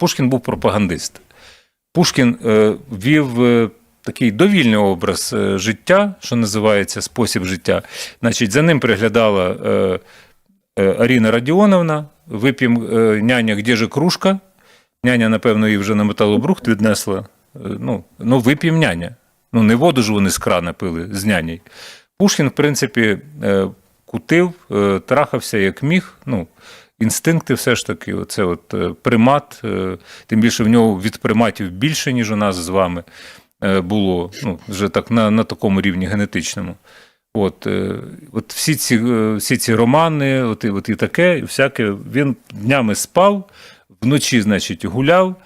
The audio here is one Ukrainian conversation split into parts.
Пушкін був пропагандист. Пушкін е, вів е, такий довільний образ е, життя, що називається спосіб життя. Значить, за ним приглядала Аріна Радіоновна, вип'єм няня, де же кружка. Няня, напевно, її вже на металобрухт віднесла. Ну, ну вип'єм няня. Ну, не воду ж вони з крана пили з няней. Пушкін, в принципі, кутив, трахався як міг. Ну, інстинкти все ж таки, оце от е, примат, е, тим більше в нього від приматів більше, ніж у нас з вами е, було. Ну, вже так на, на такому рівні генетичному. От, от всі ці, всі ці романи, от, от і таке, і всяке, він днями спав, вночі, значить, гуляв,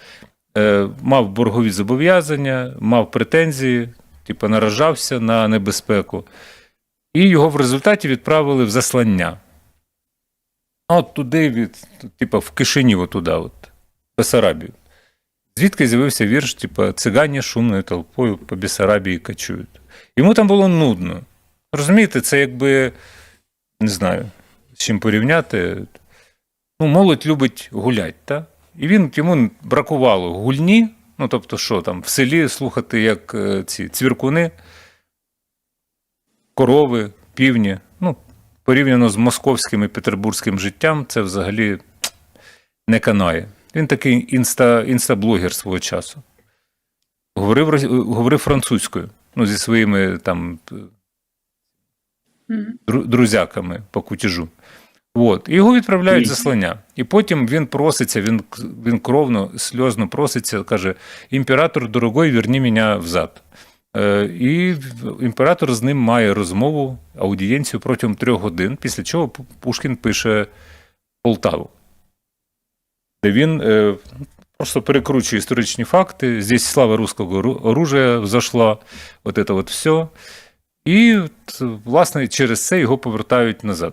мав боргові зобов'язання, мав претензії, типу, наражався на небезпеку. І його в результаті відправили в заслання. От туди, типу, в Кишинів, отуди, от, Бесарабію. Звідки з'явився вірш, типу, цигані шумною толпою по Бесарабії качують. Йому там було нудно. Розумієте, це якби, не знаю, з чим порівняти. Ну, молодь любить гулять, так? І він йому бракувало гульні, ну тобто, що там, в селі слухати, як е, ці цвіркуни, корови, півні. Порівняно з московським і петербурзьким життям, це взагалі не канає. Він такий інста, інстаблогер свого часу. Говорив, говорив французькою, ну, зі своїми там друзяками по кутежу. От. І його відправляють заслання. І потім він проситься, він, він кровно, сльозно проситься, каже: імператор дорогой, верні мене взад. Е, і імператор з ним має розмову, аудієнцію протягом трьох годин, після чого Пушкін пише Полтаву, де він е, просто перекручує історичні факти. Здесь слава русского ору- оружия взошла, от це от все. І, власне, через це його повертають назад.